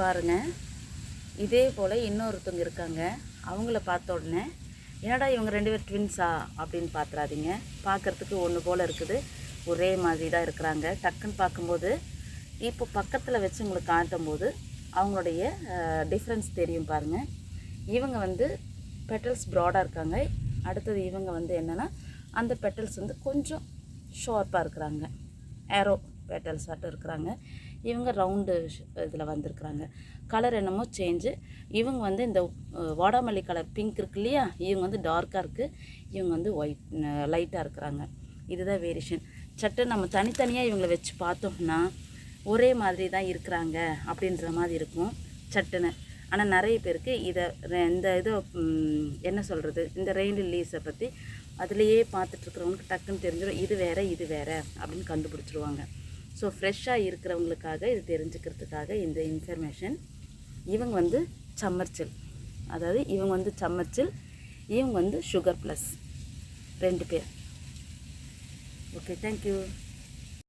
பாருங்கள் இதே போல் இன்னொருத்தவங்க இருக்காங்க. அவங்கள பார்த்த உடனே என்னடா இவங்க ரெண்டு பேர் ட்வின்ஸா அப்படின்னு பார்த்துறாதீங்க பார்க்குறதுக்கு ஒன்று போல் இருக்குது. ஒரே மாதிரி தான் இருக்கிறாங்க. டக்குன்னு பார்க்கும்போது இப்போ பக்கத்தில் வச்சு உங்களுக்கு காட்டும்போது அவங்களுடைய டிஃப்ரென்ஸ் தெரியும் பாருங்கள் இவங்க வந்து பெட்டல்ஸ் ப்ராடாக இருக்காங்க. அடுத்தது இவங்க வந்து என்னென்னா அந்த பெட்டல்ஸ் வந்து கொஞ்சம் ஷார்ப்பாக இருக்கிறாங்க. ஏரோ பேட்டல் ஷர்ட் இருக்கிறாங்க. இவங்க ரவுண்டு இதில் வந்திருக்கிறாங்க. கலர் என்னமோ சேஞ்சு இவங்க வந்து இந்த வாடாமல்லி கலர் பிங்க் இருக்கு இல்லையா? இவங்க வந்து டார்க்காக இருக்குது இவங்க வந்து ஒயிட் லைட்டாக இருக்கிறாங்க. இதுதான் வேரியேஷன் சட்டை நம்ம தனித்தனியாக இவங்களை வச்சு பார்த்தோம்னா ஒரே மாதிரி தான் இருக்கிறாங்க அப்படின்ற மாதிரி இருக்கும் சட்டுன்னு. ஆனால் நிறைய பேருக்கு இதை இந்த இதை என்ன சொல்கிறது இந்த ரெயின் லீஸை பற்றி அதுலேயே பார்த்துட்ருக்குறவங்களுக்கு டக்குன்னு தெரிஞ்சிடும் இது வேறு இது வேறு அப்படின்னு கண்டுபிடிச்சிருவாங்க. ஸோ ஃப்ரெஷ்ஷாக இருக்கிறவங்களுக்காக இது தெரிஞ்சுக்கிறதுக்காக இந்த இன்ஃபர்மேஷன் இவங்க வந்து சம்மர்ச்சில் அதாவது இவங்க வந்து சம்மர்ச்சில் இவங்க வந்து சுகர் ப்ளஸ் ரெண்டு பேர். Okay thank you